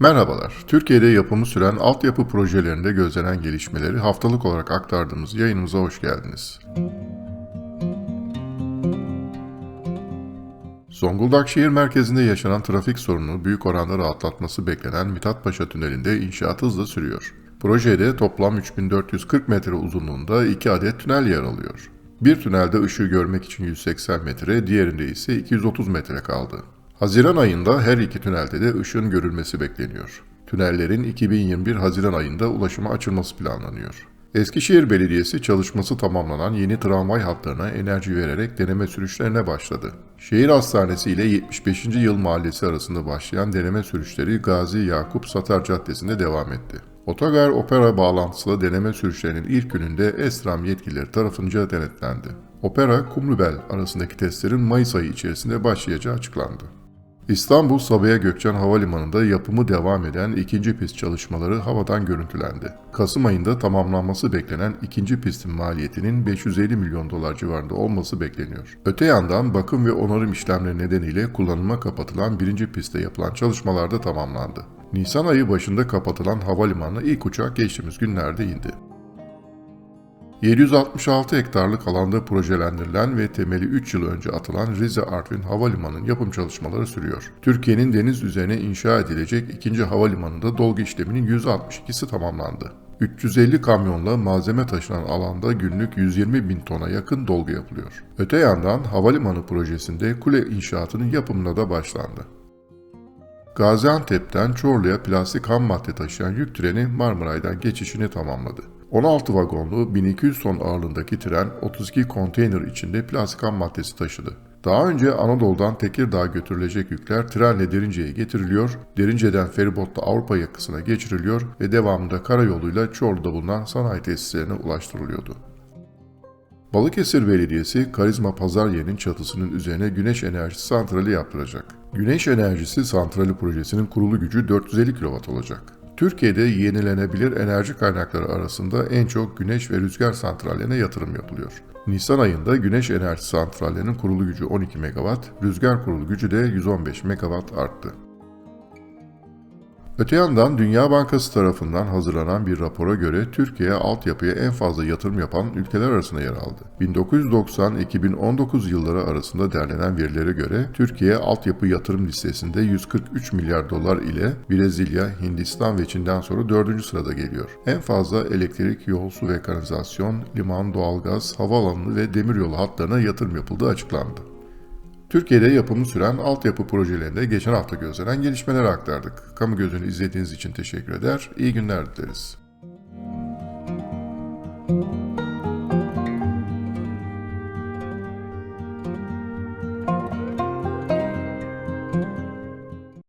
Merhabalar. Türkiye'de yapımı süren altyapı projelerinde gözlenen gelişmeleri haftalık olarak aktardığımız yayınımıza hoş geldiniz. Zonguldak şehir merkezinde yaşanan trafik sorununu büyük oranda rahatlatması beklenen Mithatpaşa Tüneli'nde inşaat hızla sürüyor. Projede toplam 3440 metre uzunluğunda 2 adet tünel yer alıyor. Bir tünelde ışığı görmek için 180 metre, diğerinde ise 230 metre kaldı. Haziran ayında her iki tünelde de ışığın görülmesi bekleniyor. Tünellerin 2021 Haziran ayında ulaşıma açılması planlanıyor. Eskişehir Belediyesi çalışması tamamlanan yeni tramvay hatlarına enerji vererek deneme sürüşlerine başladı. Şehir Hastanesi ile 75. Yıl Mahallesi arasında başlayan deneme sürüşleri Gazi Yakup Satar Caddesi'nde devam etti. Otogar Opera bağlantılı deneme sürüşlerinin ilk gününde Esram yetkilileri tarafınca denetlendi. Opera Kumlubel arasındaki testlerin Mayıs ayı içerisinde başlayacağı açıklandı. İstanbul Sabiha Gökçen Havalimanı'nda yapımı devam eden ikinci pist çalışmaları havadan görüntülendi. Kasım ayında tamamlanması beklenen ikinci pistin maliyetinin 550 milyon dolar civarında olması bekleniyor. Öte yandan bakım ve onarım işlemleri nedeniyle kullanıma kapatılan birinci pistte yapılan çalışmalar da tamamlandı. Nisan ayı başında kapatılan havalimanına ilk uçak geçtiğimiz günlerde indi. 766 hektarlık alanda projelendirilen ve temeli 3 yıl önce atılan Rize Artvin Havalimanı'nın yapım çalışmaları sürüyor. Türkiye'nin deniz üzerine inşa edilecek ikinci havalimanında dolgu işleminin %62'si tamamlandı. 350 kamyonla malzeme taşınan alanda günlük 120 bin tona yakın dolgu yapılıyor. Öte yandan havalimanı projesinde kule inşaatının yapımına da başlandı. Gaziantep'ten Çorlu'ya plastik ham madde taşıyan yük treni Marmaray'dan geçişini tamamladı. 16 vagonlu 1200 ton ağırlığındaki tren 32 konteyner içinde plastik ham maddesi taşıdı. Daha önce Anadolu'dan Tekirdağ'a götürülecek yükler trenle Derince'ye getiriliyor, Derince'den feribotla Avrupa yakasına geçiriliyor ve devamında karayoluyla Çorlu'da bulunan sanayi tesislerine ulaştırılıyordu. Balıkesir Belediyesi Karizma Pazar Yerinin çatısının üzerine güneş enerjisi santrali yaptıracak. Güneş enerjisi santrali projesinin kurulu gücü 450 kW olacak. Türkiye'de yenilenebilir enerji kaynakları arasında en çok güneş ve rüzgar santrallerine yatırım yapılıyor. Nisan ayında güneş enerji santrallerinin kurulu gücü 12 MW, rüzgar kurulu gücü de 115 MW arttı. Öte yandan Dünya Bankası tarafından hazırlanan bir rapora göre Türkiye altyapıya en fazla yatırım yapan ülkeler arasında yer aldı. 1990-2019 yılları arasında derlenen verilere göre Türkiye altyapı yatırım listesinde 143 milyar dolar ile Brezilya, Hindistan ve Çin'den sonra 4. sırada geliyor. En fazla elektrik, yol, su ve kanalizasyon, liman, doğalgaz, havaalanı ve demiryolu hatlarına yatırım yapıldığı açıklandı. Türkiye'de yapımı süren altyapı projelerinde geçen hafta gözlenen gelişmeleri aktardık. Kamu gözünü izlediğiniz için teşekkür eder, iyi günler dileriz.